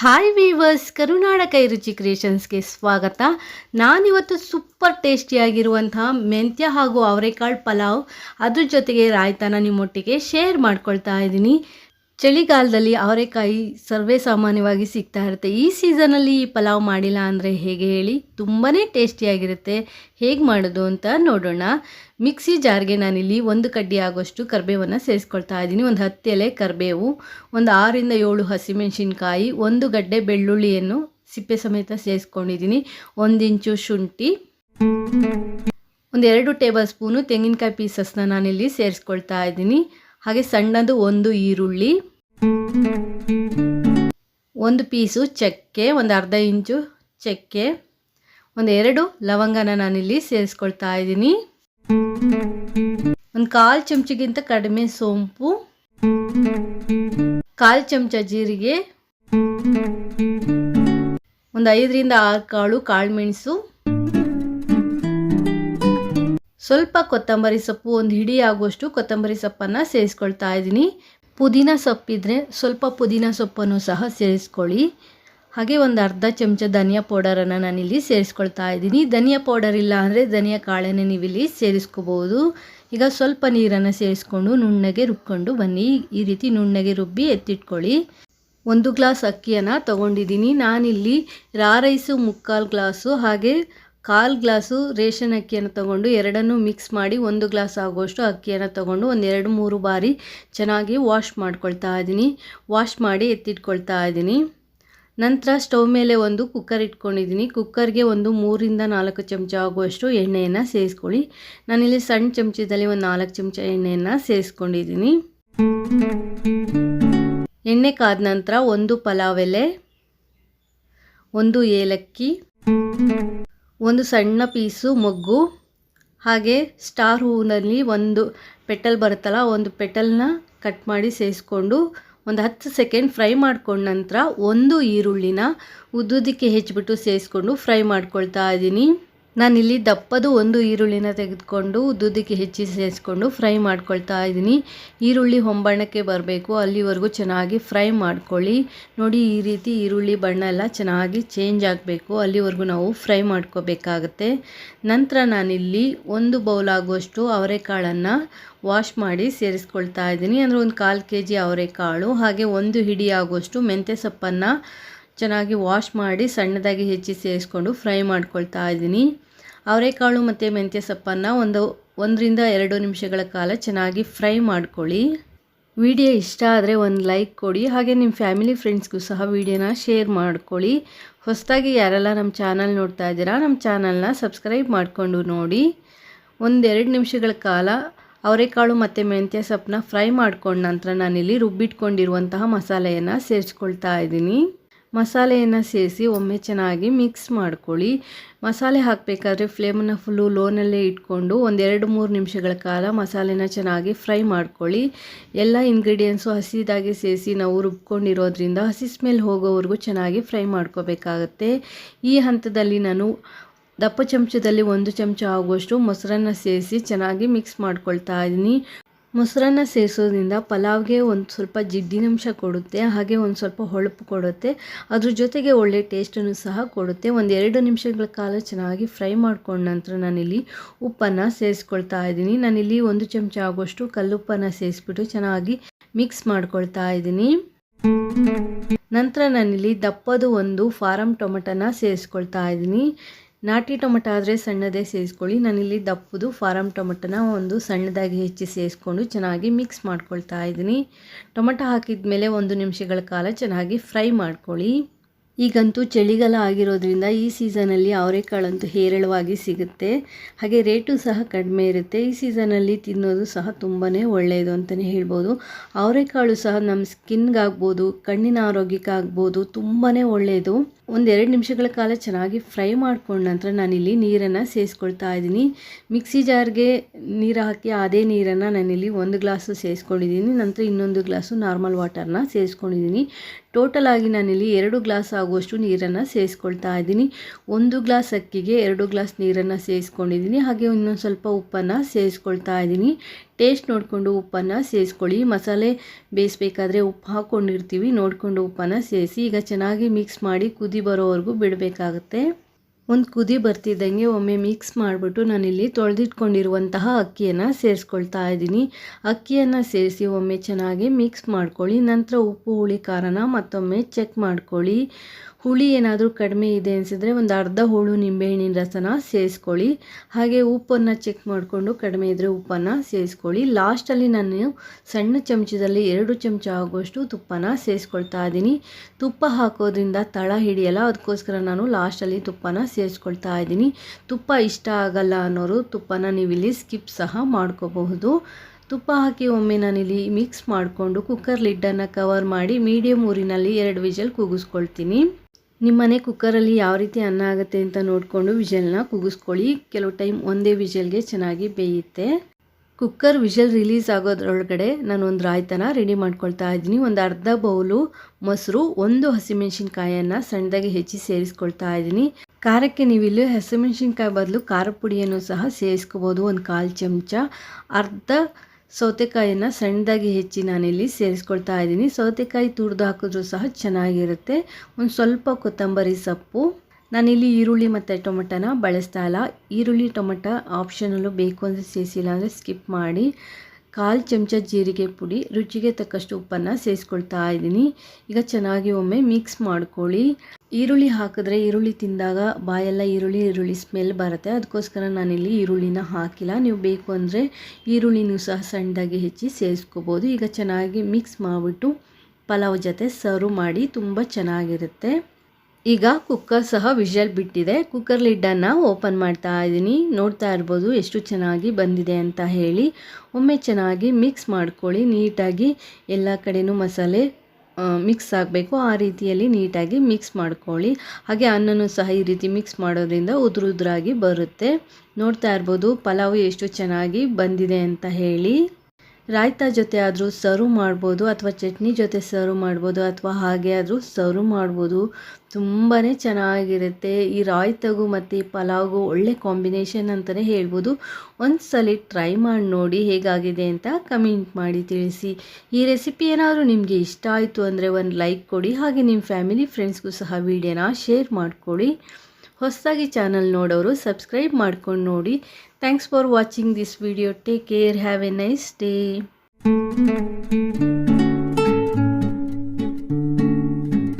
Hi viewers ಕರುನಾಡ ಕೈ ರುಚಿ ಕ್ರಿಯೇಷನ್ಸ್ಗೆ ಸ್ವಾಗತ. ನಾನಿವತ್ತು ಸೂಪರ್ ಟೇಸ್ಟಿಯಾಗಿರುವಂತಹ ಮೆಂತ್ಯ ಹಾಗೂ ಅವರೆಕಾಳು ಪಲಾವ್, ಅದ್ರ ಜೊತೆಗೆ ರಾಯ್ತಾನ ನಿಮ್ಮೊಟ್ಟಿಗೆ ಶೇರ್ ಮಾಡ್ಕೊಳ್ತಾ ಇದ್ದೀನಿ. ಚಳಿಗಾಲದಲ್ಲಿ ಅವರೆಕಾಯಿ ಸರ್ವೇ ಸಾಮಾನ್ಯವಾಗಿ ಸಿಗ್ತಾ ಇರುತ್ತೆ. ಈ ಸೀಸನಲ್ಲಿ ಈ ಪಲಾವ್ ಮಾಡಿಲ್ಲ ಅಂದರೆ ಹೇಗೆ ಹೇಳಿ? ತುಂಬಾ ಟೇಸ್ಟಿಯಾಗಿರುತ್ತೆ ಹೇಗೆ ಮಾಡೋದು ಅಂತ ನೋಡೋಣ. ಮಿಕ್ಸಿ ಜಾರ್ಗೆ ನಾನಿಲ್ಲಿ ಒಂದು ಕಡ್ಡಿ ಆಗೋಷ್ಟು ಕರಿಬೇವನ್ನು ಸೇರಿಸ್ಕೊಳ್ತಾ ಇದ್ದೀನಿ. ಒಂದು ಹತ್ತು ಎಲೆ, ಕರಿಬೇವು, ಒಂದು ಆರಿಂದ ಏಳು ಹಸಿಮೆಣಸಿನ್ಕಾಯಿ, ಒಂದು ಗಡ್ಡೆ ಬೆಳ್ಳುಳ್ಳಿಯನ್ನು ಸಿಪ್ಪೆ ಸಮೇತ ಸೇರಿಸ್ಕೊಂಡಿದ್ದೀನಿ. ಒಂದು ಇಂಚು ಶುಂಠಿ, ಒಂದು ಎರಡು ಟೇಬಲ್ ಸ್ಪೂನು ತೆಂಗಿನಕಾಯಿ ಪೀಸಸ್ನ ನಾನಿಲ್ಲಿ ಸೇರಿಸ್ಕೊಳ್ತಾ ಇದ್ದೀನಿ. ಹಾಗೆ ಸಣ್ಣದು ಒಂದು ಈರುಳ್ಳಿ, ಒಂದು ಪೀಸು ಚಕ್ಕೆ, ಒಂದು ಅರ್ಧ ಇಂಚು ಚಕ್ಕೆ, ಒಂದು ಎರಡು ಲವಂಗನ ನಾನಿಲ್ಲಿ ಸೇರಿಸ್ಕೊಳ್ತಾ ಇದ್ದೀನಿ. ಒಂದು ಕಾಲು ಚಮಚಗಿಂತ ಕಡಿಮೆ ಸೋಂಪು, ಕಾಲು ಚಮಚ ಜೀರಿಗೆ, ಒಂದು ಐದರಿಂದ ಆರು ಕಾಳು ಕಾಳು ಮೆಣಸು ಸ್ವಲ್ಪ ಕೊತ್ತಂಬರಿ ಸೊಪ್ಪು ಒಂದು ಹಿಡಿಯಾಗುವಷ್ಟು ಕೊತ್ತಂಬರಿ ಸೊಪ್ಪನ್ನು ಸೇರಿಸ್ಕೊಳ್ತಾ ಇದ್ದೀನಿ. ಪುದೀನ ಸೊಪ್ಪಿದ್ರೆ ಸ್ವಲ್ಪ ಪುದೀನ ಸೊಪ್ಪನ್ನು ಸಹ ಸೇರಿಸ್ಕೊಳ್ಳಿ. ಹಾಗೆ ಒಂದು ಅರ್ಧ ಚಮಚ ಧನಿಯಾ ಪೌಡರನ್ನು ನಾನಿಲ್ಲಿ ಸೇರಿಸ್ಕೊಳ್ತಾ ಇದ್ದೀನಿ. ಧನಿಯಾ ಪೌಡರ್ ಇಲ್ಲ ಅಂದರೆ ಧನಿಯಾ ಕಾಳನ್ನು ನೀವಿಲ್ಲಿ ಸೇರಿಸ್ಕೋಬೋದು. ಈಗ ಸ್ವಲ್ಪ ನೀರನ್ನು ಸೇರಿಸ್ಕೊಂಡು ನುಣ್ಣಗೆ ರುಬ್ಕೊಂಡು ಬನ್ನಿ. ಈ ರೀತಿ ನುಣ್ಣಗೆ ರುಬ್ಬಿ ಎತ್ತಿಟ್ಕೊಳ್ಳಿ. ಒಂದು ಗ್ಲಾಸ್ ಅಕ್ಕಿಯನ್ನು ತೊಗೊಂಡಿದ್ದೀನಿ. ನಾನಿಲ್ಲಿ ರಾ ರೈಸು ಮುಕ್ಕಾಲು ಗ್ಲಾಸು ಹಾಗೆ ಕಾಲು ಗ್ಲಾಸು ರೇಷನ್ ಅಕ್ಕಿಯನ್ನು ತಗೊಂಡು ಎರಡನ್ನೂ ಮಿಕ್ಸ್ ಮಾಡಿ ಒಂದು ಗ್ಲಾಸ್ ಆಗುವಷ್ಟು ಅಕ್ಕಿಯನ್ನು ತಗೊಂಡು ಒಂದೆರಡು ಮೂರು ಬಾರಿ ಚೆನ್ನಾಗಿ ವಾಶ್ ಮಾಡ್ಕೊಳ್ತಾ ಇದ್ದೀನಿ. ವಾಶ್ ಮಾಡಿ ಎತ್ತಿಟ್ಕೊಳ್ತಾ ಇದ್ದೀನಿ. ನಂತರ ಸ್ಟವ್ ಮೇಲೆ ಒಂದು ಕುಕ್ಕರ್ ಇಟ್ಕೊಂಡಿದ್ದೀನಿ. ಕುಕ್ಕರ್ಗೆ ಒಂದು ಮೂರಿಂದ ನಾಲ್ಕು ಚಮಚ ಆಗುವಷ್ಟು ಎಣ್ಣೆಯನ್ನು ಸೇರಿಸ್ಕೊಳ್ಳಿ. ನಾನಿಲ್ಲಿ ಸಣ್ಣ ಚಮಚದಲ್ಲಿ ಒಂದು ನಾಲ್ಕು ಚಮಚ ಎಣ್ಣೆಯನ್ನು ಸೇರಿಸ್ಕೊಂಡಿದ್ದೀನಿ. ಎಣ್ಣೆ ಕಾದ ನಂತರ ಒಂದು ಪಲಾವ್ ಎಲೆ, ಒಂದು ಏಲಕ್ಕಿ ಒಂದು ಸಣ್ಣ ಪೀಸು, ಮೊಗ್ಗು, ಹಾಗೆ ಸ್ಟಾರ್ ಹೂವಿನಲ್ಲಿ ಒಂದು ಪೆಟಲ್ ಬರುತ್ತಲ್ಲ, ಒಂದು ಪೆಟಲ್ನ ಕಟ್ ಮಾಡಿ ಸೇರಿಸ್ಕೊಂಡು ಒಂದು ಹತ್ತು ಸೆಕೆಂಡ್ ಫ್ರೈ ಮಾಡ್ಕೊಂಡ ನಂತರ ಒಂದು ಈರುಳ್ಳಿನ ಉದ್ದುದಕ್ಕೆ ಹೆಚ್ಚಿಬಿಟ್ಟು ಸೇರಿಸ್ಕೊಂಡು ಫ್ರೈ ಮಾಡ್ಕೊಳ್ತಾ ಇದ್ದೀನಿ. ನಾನಿಲ್ಲಿ ದಪ್ಪದು ಒಂದು ಈರುಳ್ಳಿನ ತೆಗೆದುಕೊಂಡು ಉದ್ದುದಕ್ಕೆ ಹೆಚ್ಚಿ ಸೇರಿಸ್ಕೊಂಡು ಫ್ರೈ ಮಾಡ್ಕೊಳ್ತಾ ಇದ್ದೀನಿ. ಈರುಳ್ಳಿ ಹೊಂಬಣ್ಣಕ್ಕೆ ಬರಬೇಕು. ಅಲ್ಲಿವರೆಗೂ ಚೆನ್ನಾಗಿ ಫ್ರೈ ಮಾಡ್ಕೊಳ್ಳಿ. ನೋಡಿ, ಈ ರೀತಿ ಈರುಳ್ಳಿ ಬಣ್ಣ ಎಲ್ಲ ಚೆನ್ನಾಗಿ ಚೇಂಜ್ ಆಗಬೇಕು. ಅಲ್ಲಿವರೆಗೂ ನಾವು ಫ್ರೈ ಮಾಡ್ಕೋಬೇಕಾಗತ್ತೆ. ನಂತರ ನಾನಿಲ್ಲಿ ಒಂದು ಬೌಲ್ ಆಗುವಷ್ಟು ಅವರೆಕಾಳನ್ನು ವಾಶ್ ಮಾಡಿ ಸೇರಿಸ್ಕೊಳ್ತಾ ಇದ್ದೀನಿ. ಅಂದರೆ ಒಂದು ಕಾಲು ಕೆ ಜಿ ಅವರೆಕಾಳು, ಹಾಗೆ ಒಂದು ಹಿಡಿ ಆಗುವಷ್ಟು ಮೆಂತ್ಯ ಸೊಪ್ಪನ್ನು ಚೆನ್ನಾಗಿ ವಾಶ್ ಮಾಡಿ ಸಣ್ಣದಾಗಿ ಹೆಚ್ಚಿ ಸೇರಿಸ್ಕೊಂಡು ಫ್ರೈ ಮಾಡ್ಕೊಳ್ತಾ ಇದ್ದೀನಿ. ಅವರೆಕಾಳು ಮತ್ತು ಮೆಂತ್ಯ ಸೊಪ್ಪನ್ನು ಒಂದು ಒಂದರಿಂದ ಎರಡು ನಿಮಿಷಗಳ ಕಾಲ ಚೆನ್ನಾಗಿ ಫ್ರೈ ಮಾಡ್ಕೊಳ್ಳಿ. ವಿಡಿಯೋ ಇಷ್ಟ ಆದರೆ ಒಂದು ಲೈಕ್ ಕೊಡಿ, ಹಾಗೆ ನಿಮ್ಮ ಫ್ಯಾಮಿಲಿ ಫ್ರೆಂಡ್ಸ್ಗೂ ಸಹ ವಿಡಿಯೋನ ಶೇರ್ ಮಾಡ್ಕೊಳ್ಳಿ. ಹೊಸದಾಗಿ ಯಾರೆಲ್ಲ ನಮ್ಮ ಚಾನಲ್ ನೋಡ್ತಾ ಇದ್ದೀರಾ ನಮ್ಮ ಚಾನಲ್ನ ಸಬ್ಸ್ಕ್ರೈಬ್ ಮಾಡಿಕೊಂಡು ನೋಡಿ. ಒಂದೆರಡು ನಿಮಿಷಗಳ ಕಾಲ ಅವರೆಕಾಳು ಮತ್ತು ಮೆಂತ್ಯ ಸೊಪ್ಪನ್ನ ಫ್ರೈ ಮಾಡ್ಕೊಂಡ ನಂತರ ನಾನಿಲ್ಲಿ ರುಬ್ಬಿಟ್ಕೊಂಡಿರುವಂತಹ ಮಸಾಲೆಯನ್ನು ಸೇರಿಸ್ಕೊಳ್ತಾ ಇದ್ದೀನಿ. ಮಸಾಲೆಯನ್ನು ಸೇರಿಸಿ ಒಮ್ಮೆ ಚೆನ್ನಾಗಿ ಮಿಕ್ಸ್ ಮಾಡ್ಕೊಳ್ಳಿ. ಮಸಾಲೆ ಹಾಕಬೇಕಾದ್ರೆ ಫ್ಲೇಮನ್ನು ಫುಲ್ಲು ಲೋನಲ್ಲೇ ಇಟ್ಕೊಂಡು ಒಂದೆರಡು ಮೂರು ನಿಮಿಷಗಳ ಕಾಲ ಮಸಾಲೆನ ಚೆನ್ನಾಗಿ ಫ್ರೈ ಮಾಡ್ಕೊಳ್ಳಿ. ಎಲ್ಲ ಇಂಗ್ರೀಡಿಯೆಂಟ್ಸು ಹಸಿದಾಗಿ ಸೇರಿಸಿ ನಾವು ರುಬ್ಕೊಂಡಿರೋದ್ರಿಂದ ಹಸಿ ಸ್ಮೆಲ್ ಹೋಗೋವರೆಗೂ ಚೆನ್ನಾಗಿ ಫ್ರೈ ಮಾಡ್ಕೋಬೇಕಾಗತ್ತೆ. ಈ ಹಂತದಲ್ಲಿ ನಾನು ದಪ್ಪ ಚಮಚದಲ್ಲಿ ಒಂದು ಚಮಚ ಆಗುವಷ್ಟು ಮೊಸರನ್ನು ಸೇರಿಸಿ ಚೆನ್ನಾಗಿ ಮಿಕ್ಸ್ ಮಾಡ್ಕೊಳ್ತಾ ಇದ್ದೀನಿ. ಮೊಸರನ್ನ ಸೇರಿಸೋದ್ರಿಂದ ಪಲಾವ್ಗೆ ಒಂದು ಸ್ವಲ್ಪ ಜಿಡ್ಡಿನಂಶ ಕೊಡುತ್ತೆ, ಹಾಗೆ ಒಂದು ಸ್ವಲ್ಪ ಹೊಳಪು ಕೊಡುತ್ತೆ. ಅದ್ರ ಜೊತೆಗೆ ಒಳ್ಳೆ ಟೇಸ್ಟನ್ನು ಸಹ ಕೊಡುತ್ತೆ. ಒಂದು ಎರಡು ನಿಮಿಷಗಳ ಕಾಲ ಚೆನ್ನಾಗಿ ಫ್ರೈ ಮಾಡ್ಕೊಂಡ ನಂತರ ನಾನಿಲ್ಲಿ ಉಪ್ಪನ್ನು ಸೇರಿಸ್ಕೊಳ್ತಾ ಇದ್ದೀನಿ. ನಾನಿಲ್ಲಿ ಒಂದು ಚಮಚ ಆಗುವಷ್ಟು ಕಲ್ಲುಪ್ಪನ್ನು ಸೇರಿಸ್ಬಿಟ್ಟು ಚೆನ್ನಾಗಿ ಮಿಕ್ಸ್ ಮಾಡ್ಕೊಳ್ತಾ ಇದ್ದೀನಿ. ನಂತರ ನಾನಿಲ್ಲಿ ದಪ್ಪದು ಒಂದು ಫಾರಮ್ ಟೊಮೆಟೊನ ಸೇರಿಸ್ಕೊಳ್ತಾ ಇದ್ದೀನಿ. ನಾಟಿ ಟೊಮೆಟೊ ಆದರೆ ಸಣ್ಣದೇ ಸೇರಿಸ್ಕೊಳ್ಳಿ. ನಾನಿಲ್ಲಿ ದಪ್ಪದು ಫಾರಮ್ ಟೊಮೆಟೊನ ಒಂದು ಸಣ್ಣದಾಗಿ ಹೆಚ್ಚಿ ಸೇರಿಸ್ಕೊಂಡು ಚೆನ್ನಾಗಿ ಮಿಕ್ಸ್ ಮಾಡ್ಕೊಳ್ತಾ ಇದ್ದೀನಿ. ಟೊಮೆಟೊ ಹಾಕಿದ ಮೇಲೆ ಒಂದು ನಿಮಿಷಗಳ ಕಾಲ ಚೆನ್ನಾಗಿ ಫ್ರೈ ಮಾಡ್ಕೊಳ್ಳಿ. ಈಗಂತೂ ಚಳಿಗಾಲ ಆಗಿರೋದ್ರಿಂದ ಈ ಸೀಸನಲ್ಲಿ ಅವರೆಕಾಳಂತೂ ಹೇರಳವಾಗಿ ಸಿಗುತ್ತೆ. ಹಾಗೆ ರೇಟು ಸಹ ಕಡಿಮೆ ಇರುತ್ತೆ. ಈ ಸೀಸನಲ್ಲಿ ತಿನ್ನೋದು ಸಹ ತುಂಬಾ ಒಳ್ಳೆಯದು ಅಂತಲೇ ಹೇಳ್ಬೋದು. ಅವರೆಕಾಳು ಸಹ ನಮ್ಮ ಸ್ಕಿನ್ಗಾಗ್ಬೋದು ಕಣ್ಣಿನ ಆರೋಗ್ಯಕ್ಕಾಗ್ಬೋದು ತುಂಬಾ ಒಳ್ಳೆಯದು ಒಂದೆರಡು ನಿಮಿಷಗಳ ಕಾಲ ಚೆನ್ನಾಗಿ ಫ್ರೈ ಮಾಡ್ಕೊಂಡ ನಂತರ ನಾನಿಲ್ಲಿ ನೀರನ್ನು ಸೇರಿಸ್ಕೊಳ್ತಾ ಇದ್ದೀನಿ. ಮಿಕ್ಸಿ ಜಾರ್ಗೆ ನೀರು ಹಾಕಿ ಅದೇ ನೀರನ್ನು ನಾನಿಲ್ಲಿ ಒಂದು ಗ್ಲಾಸು ಸೇರಿಸ್ಕೊಂಡಿದ್ದೀನಿ ನಂತರ ಇನ್ನೊಂದು ಗ್ಲಾಸು ನಾರ್ಮಲ್ ವಾಟರ್ನ ಸೇರಿಸ್ಕೊಂಡಿದ್ದೀನಿ ಟೋಟಲ್ ಆಗಿ ನಾನಿಲ್ಲಿ ಎರಡು ಗ್ಲಾಸ್ ಆಗುವಷ್ಟು ನೀರನ್ನು ಸೇರಿಸ್ಕೊಳ್ತಾ ಇದ್ದೀನಿ. ಒಂದು ಗ್ಲಾಸ್ ಅಕ್ಕಿಗೆ ಎರಡು ಗ್ಲಾಸ್ ನೀರನ್ನು ಸೇರಿಸ್ಕೊಂಡಿದ್ದೀನಿ ಹಾಗೆ ಇನ್ನೊಂದು ಸ್ವಲ್ಪ ಉಪ್ಪನ್ನು ಸೇರಿಸ್ಕೊಳ್ತಾ ಇದ್ದೀನಿ. ಟೇಸ್ಟ್ ನೋಡಿಕೊಂಡು ಉಪ್ಪನ್ನು ಸೇರಿಸ್ಕೊಳ್ಳಿ ಮಸಾಲೆ ಬೇಯಿಸ್ಬೇಕಾದ್ರೆ ಉಪ್ಪು ಹಾಕ್ಕೊಂಡಿರ್ತೀವಿ. ನೋಡಿಕೊಂಡು ಉಪ್ಪನ್ನು ಸೇರಿಸಿ ಈಗ ಚೆನ್ನಾಗಿ ಮಿಕ್ಸ್ ಮಾಡಿ ಕುದಿ ಬರೋವರೆಗೂ ಬಿಡಬೇಕಾಗುತ್ತೆ. ಒಂದು ಕುದಿ ಬರ್ತಿದ್ದಂಗೆ ಒಮ್ಮೆ ಮಿಕ್ಸ್ ಮಾಡಿಬಿಟ್ಟು ನಾನಿಲ್ಲಿ ತೊಳೆದಿಟ್ಕೊಂಡಿರುವಂತಹ ಅಕ್ಕಿಯನ್ನು ಸೇರಿಸ್ಕೊಳ್ತಾ ಇದ್ದೀನಿ. ಅಕ್ಕಿಯನ್ನು ಸೇರಿಸಿ ಒಮ್ಮೆ ಚೆನ್ನಾಗಿ ಮಿಕ್ಸ್ ಮಾಡ್ಕೊಳ್ಳಿ. ನಂತರ ಉಪ್ಪು, ಹುಳಿ, ಖಾರನ ಮತ್ತೊಮ್ಮೆ ಚೆಕ್ ಮಾಡ್ಕೊಳ್ಳಿ. ಹುಳಿ ಏನಾದರೂ ಕಡಿಮೆ ಇದೆ ಅನಿಸಿದ್ರೆ ಒಂದು ಅರ್ಧ ಹೋಳು ನಿಂಬೆಹಣ್ಣಿನ ರಸನ ಸೇರಿಸ್ಕೊಳ್ಳಿ ಹಾಗೆ ಉಪ್ಪನ್ನು ಚೆಕ್ ಮಾಡಿಕೊಂಡು ಕಡಿಮೆ ಇದ್ದರೆ ಉಪ್ಪನ್ನು ಸೇರಿಸ್ಕೊಳ್ಳಿ ಲಾಸ್ಟಲ್ಲಿ ನಾನು ಸಣ್ಣ ಚಮಚದಲ್ಲಿ ಎರಡು ಚಮಚ ಆಗುವಷ್ಟು ತುಪ್ಪನ ಸೇರಿಸ್ಕೊಳ್ತಾ ಇದ್ದೀನಿ. ತುಪ್ಪ ಹಾಕೋದ್ರಿಂದ ತಳ ಹಿಡಿಯಲ್ಲ ಅದಕ್ಕೋಸ್ಕರ ನಾನು ಲಾಸ್ಟಲ್ಲಿ ತುಪ್ಪನ ಸೇರಿಸ್ಕೊಳ್ತಾ ಇದ್ದೀನಿ. ತುಪ್ಪ ಇಷ್ಟ ಆಗಲ್ಲ ಅನ್ನೋರು ತುಪ್ಪನ ನೀವಿಲ್ಲಿ ಸ್ಕಿಪ್ ಸಹ ಮಾಡ್ಕೋಬಹುದು. ತುಪ್ಪ ಹಾಕಿ ಒಮ್ಮೆ ನಾನಿಲ್ಲಿ ಮಿಕ್ಸ್ ಮಾಡಿಕೊಂಡು ಕುಕ್ಕರ್ ಲಿಡ್ಡನ್ನು ಕವರ್ ಮಾಡಿ ಮೀಡಿಯಮ್ ಊರಿನಲ್ಲಿ ಎರಡು ವಿಜಲ್ ಕೂಗಿಸ್ಕೊಳ್ತೀನಿ. ನಿಮ್ಮನೆ ಕುಕ್ಕರಲ್ಲಿ ಯಾವ ರೀತಿ ಅನ್ನ ಆಗುತ್ತೆ ಅಂತ ನೋಡಿಕೊಂಡು ವಿಜಲ್ನ ಕೂಗಿಸ್ಕೊಳ್ಳಿ ಕೆಲವು ಟೈಮ್ ಒಂದೇ ವಿಜಲ್ಗೆ ಚೆನ್ನಾಗಿ ಬೇಯುತ್ತೆ. ಕುಕ್ಕರ್ ವಿಜಲ್ ರಿಲೀಸ್ ಆಗೋದ್ರೊಳಗಡೆ ನಾನು ಒಂದು ರಾಯ್ತನ ರೆಡಿ ಮಾಡ್ಕೊಳ್ತಾ ಇದ್ದೀನಿ. ಒಂದು ಅರ್ಧ ಬೌಲು ಮೊಸರು, ಒಂದು ಹಸಿಮೆಣಸಿನ್ಕಾಯನ್ನು ಸಣ್ಣದಾಗಿ ಹೆಚ್ಚಿ ಸೇರಿಸ್ಕೊಳ್ತಾ ಇದ್ದೀನಿ. ಖಾರಕ್ಕೆ ನೀವು ಇಲ್ಲಿ ಹಸಿಮೆಣಸಿನ್ಕಾಯಿ ಬದಲು ಖಾರ ಪುಡಿಯನ್ನು ಸಹ ಸೇರಿಸ್ಕೋಬೋದು. ಒಂದು ಕಾಲು ಚಮಚ, ಅರ್ಧ ಸೌತೆಕಾಯಿಯನ್ನು ಸಣ್ಣದಾಗಿ ಹೆಚ್ಚಿ ನಾನಿಲ್ಲಿ ಸೇರಿಸ್ಕೊಳ್ತಾ ಇದ್ದೀನಿ. ಸೌತೆಕಾಯಿ ತುರಿದು ಹಾಕಿದ್ರೂ ಸಹ ಚೆನ್ನಾಗಿರುತ್ತೆ. ಒಂದು ಸ್ವಲ್ಪ ಕೊತ್ತಂಬರಿ ಸೊಪ್ಪು. ನಾನಿಲ್ಲಿ ಈರುಳ್ಳಿ ಮತ್ತು ಟೊಮೆಟೊನ ಬಳಸ್ತಾ ಇಲ್ಲ. ಈರುಳ್ಳಿ, ಟೊಮೆಟೊ ಆಪ್ಷನಲ್ಲೂ ಬೇಕು ಅಂದರೆ ಸೇರಿಸಿಲ್ಲ ಅಂದರೆ ಸ್ಕಿಪ್ ಮಾಡಿ. ಕಾಲು ಚಮಚ ಜೀರಿಗೆ ಪುಡಿ, ರುಚಿಗೆ ತಕ್ಕಷ್ಟು ಉಪ್ಪನ್ನು ಸೇರಿಸ್ಕೊಳ್ತಾ ಇದ್ದೀನಿ. ಈಗ ಚೆನ್ನಾಗಿ ಒಮ್ಮೆ ಮಿಕ್ಸ್ ಮಾಡ್ಕೊಳ್ಳಿ. ಈರುಳ್ಳಿ ಹಾಕಿದ್ರೆ ಈರುಳ್ಳಿ ತಿಂದಾಗ ಬಾಯೆಲ್ಲ ಈರುಳ್ಳಿ ಈರುಳ್ಳಿ ಸ್ಮೆಲ್ ಬರುತ್ತೆ. ಅದಕ್ಕೋಸ್ಕರ ನಾನಿಲ್ಲಿ ಈರುಳ್ಳಿನ ಹಾಕಿಲ್ಲ. ನೀವು ಬೇಕು ಅಂದರೆ ಈರುಳ್ಳಿನೂ ಸಹ ಸಣ್ಣದಾಗಿ ಹೆಚ್ಚಿ ಸೇರಿಸ್ಕೋಬೋದು ಈಗ ಚೆನ್ನಾಗಿ ಮಿಕ್ಸ್ ಮಾಡಿಬಿಟ್ಟು ಪಲಾವ್ ಜೊತೆ ಸರ್ವ್ ಮಾಡಿ ತುಂಬ ಚೆನ್ನಾಗಿರುತ್ತೆ. ಈಗ ಕುಕ್ಕರ್ ಸಹ ವಿಷಲ್ ಬಿಟ್ಟಿದೆ. ಕುಕ್ಕರ್ ಲಿಡ್ಡನ್ನು ಓಪನ್ ಮಾಡ್ತಾ ಇದ್ದೀನಿ ನೋಡ್ತಾ ಇರ್ಬೋದು ಎಷ್ಟು ಚೆನ್ನಾಗಿ ಬಂದಿದೆ ಅಂತ ಹೇಳಿ. ಒಮ್ಮೆ ಚೆನ್ನಾಗಿ ಮಿಕ್ಸ್ ಮಾಡ್ಕೊಳ್ಳಿ. ನೀಟಾಗಿ ಎಲ್ಲ ಕಡೆಯೂ ಮಸಾಲೆ ಮಿಕ್ಸ್ ಆಗಬೇಕು. ಆ ರೀತಿಯಲ್ಲಿ ನೀಟಾಗಿ ಮಿಕ್ಸ್ ಮಾಡ್ಕೊಳ್ಳಿ. ಹಾಗೆ ಅನ್ನನೂ ಸಹ ಈ ರೀತಿ ಮಿಕ್ಸ್ ಮಾಡೋದ್ರಿಂದ ಉದುರುದ್ರಾಗಿ ಬರುತ್ತೆ. ನೋಡ್ತಾ ಇರ್ಬೋದು ಪಲಾವು ಎಷ್ಟು ಚೆನ್ನಾಗಿ ಬಂದಿದೆ ಅಂತ ಹೇಳಿ. ರಾಯ್ತ ಜೊತೆ ಆದರೂ ಸರ್ವ್ ಮಾಡ್ಬೋದು ಅಥವಾ ಚಟ್ನಿ ಜೊತೆ ಸರ್ವ್ ಮಾಡ್ಬೋದು ಅಥವಾ ಹಾಗೆ ಆದರೂ ಸರ್ವ್ ಮಾಡ್ಬೋದು. ತುಂಬಾ ಚೆನ್ನಾಗಿರುತ್ತೆ. ಈ ರಾಯ್ತಗೂ ಮತ್ತು ಈ ಪಲಾವ್ಗೂ ಒಳ್ಳೆ ಕಾಂಬಿನೇಷನ್ ಅಂತಲೇ ಹೇಳ್ಬೋದು. ಒಂದು ಸಲ ಟ್ರೈ ಮಾಡಿ ನೋಡಿ ಹೇಗಾಗಿದೆ ಅಂತ ಕಮೆಂಟ್ ಮಾಡಿ ತಿಳಿಸಿ. ಈ ರೆಸಿಪಿ ಏನಾದರೂ ನಿಮಗೆ ಇಷ್ಟ ಆಯಿತು ಅಂದರೆ ಒಂದು ಲೈಕ್ ಕೊಡಿ. ಹಾಗೆ ನಿಮ್ಮ ಫ್ಯಾಮಿಲಿ, ಫ್ರೆಂಡ್ಸ್ಗೂ ಸಹ ವೀಡಿಯೋನ ಶೇರ್ ಮಾಡಿಕೊಡಿ. ಹೊಸದಾಗಿ ಚಾನಲ್ ನೋಡೋರು ಸಬ್ಸ್ಕ್ರೈಬ್ ಮಾಡ್ಕೊಂಡು ನೋಡಿ. Thanks for watching this video take care have a nice day